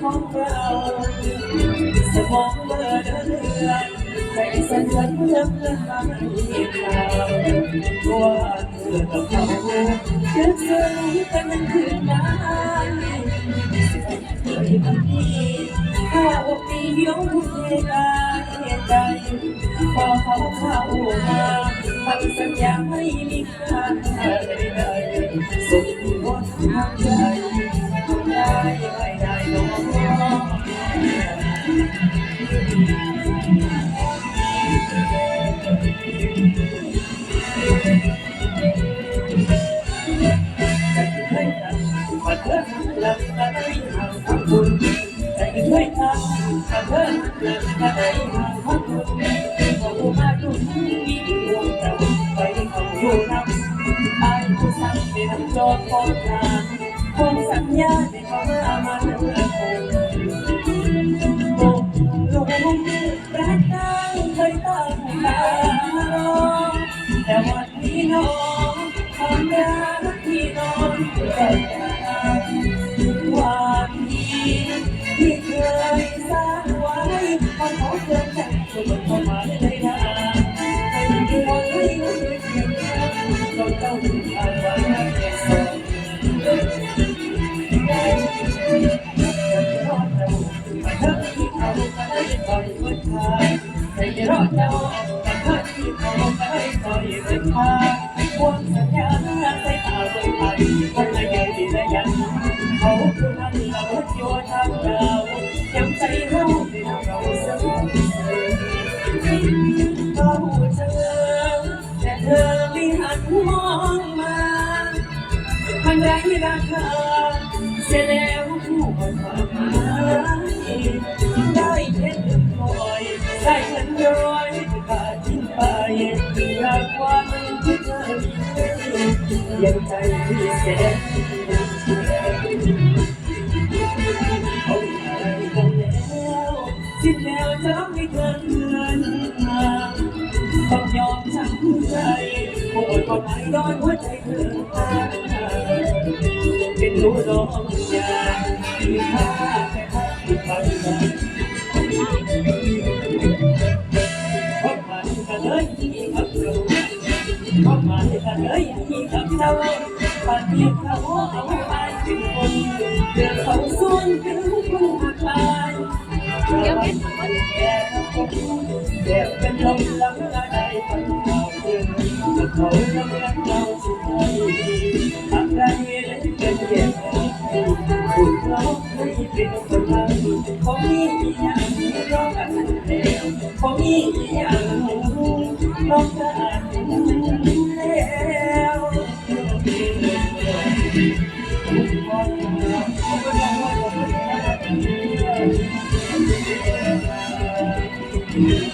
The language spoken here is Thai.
ของเราสมองเมื่อเดินใจสั่นสั่นเลื่อนเลื่อนมาไม่ขาวว่าเธอกับเขาเกิดเสื่อมกันนั้นคือไม้เคยพันทีข้าวปีเยวทุกเหตุการณ์ใจพอเขาเข้ามาทำสัญญาไม่มีค่าใดๆสมมติทางใจ คุณใจช่วยทำมาเถิดหลับตาได้ห่างของคุณขอมาดูมีดวงดาวไปเขาอยู่นับไอ้ผู้สั่งเป็นน้ำจอดของทางคงสัญญาในเขามอามื่อ อนใจความดีที่เคยสร้างไว้พอเขาเกินใจก็หมดความายเลยนะให้ดียวให้รู้อย่างนี้เราต้องผ่านวันนั้นแค่สองรอดเรามาเถอะที่ร้อยมันทางให้อดเรามาเถอที่เขาไปล่อยมันทาง เราอยู่ทางเรายังใจเราที่เราเสมอเขาเจอแต่เธอไม่หันมองมามันได้ราคาเสียแล้วผู้คนความหมายได้เพชรพลอยได้เงินร้อยขาดทิ้งไปอยากวันที่เธอมียังใจที่แสนเไม่เกินเงินมาต้องยอมช้ำใจโอ้ยความหมายร้อนหัวใจเธอเป็นรู้ร้องยาที่ค่าแค่พักที่ไปมาความหมายกันเลยที่กับเราความหมายกันเลยที่กับเราปฏิเปียกเขาเอาไปเป็นคนเดือดเขาส่วนถึงผู้หักไปเดี๋ยวเป็นคนแก่คนแก่เป็นลมลำละได้คนเราเดินกังเขาล You.